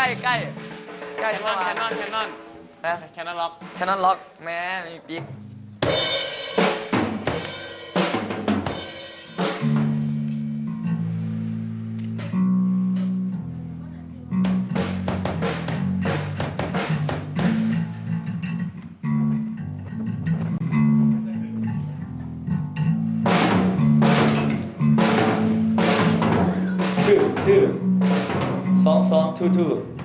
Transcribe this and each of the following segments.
ล้ใกล้ใกล้แคนนอนแคนนอนแคนนอนนะแคนนอนล็อกแคนนอนล็อกแม่มีปิ๊กชื่อชื่อ 方方兔兔。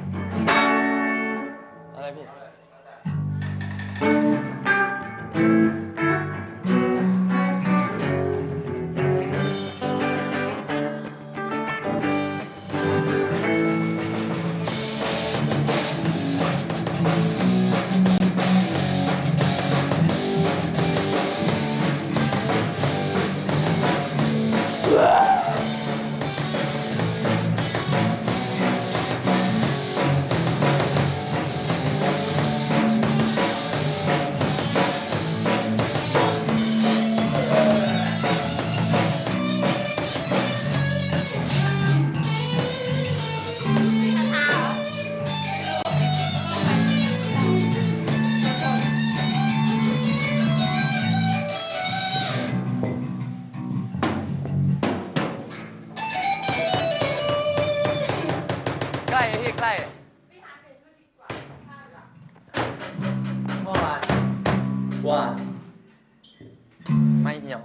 ไม่เหี่ยว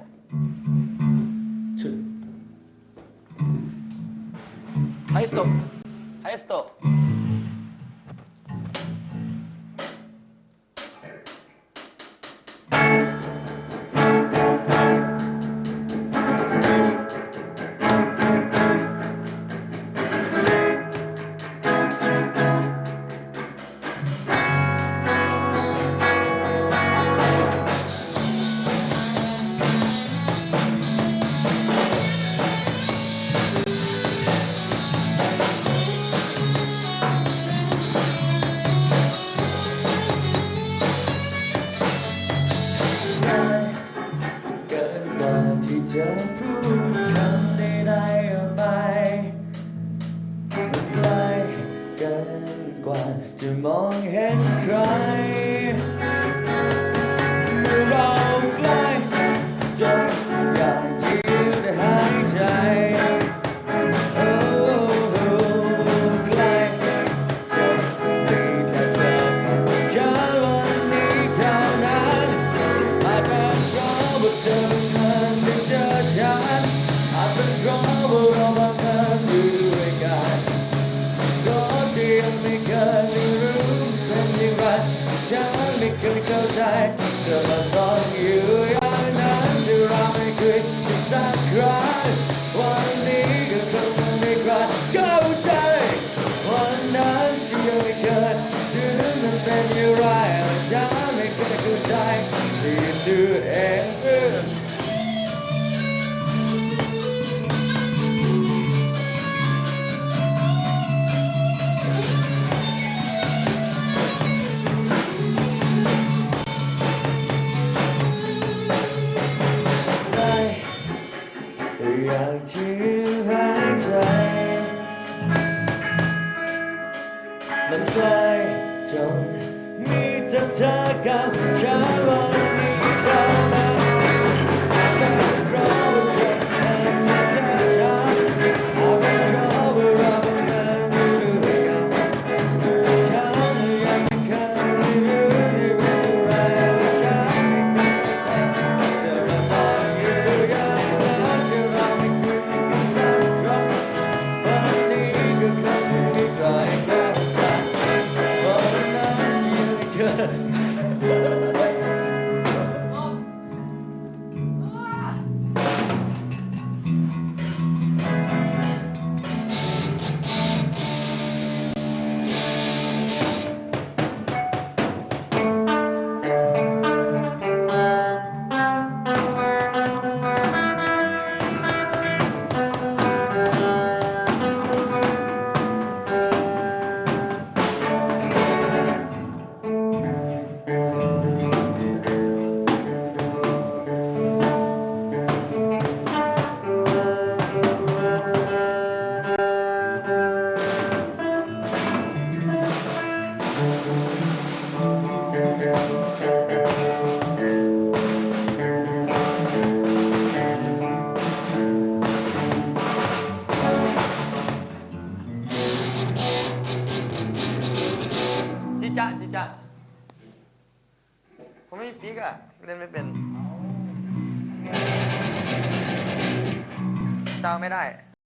Two. はい、ストップ。among and cry. the room and you watch the show. Montreal. จิจะจิจะผมไม่ปีกอะเล่นไม่เป็นจ้าไม่ได้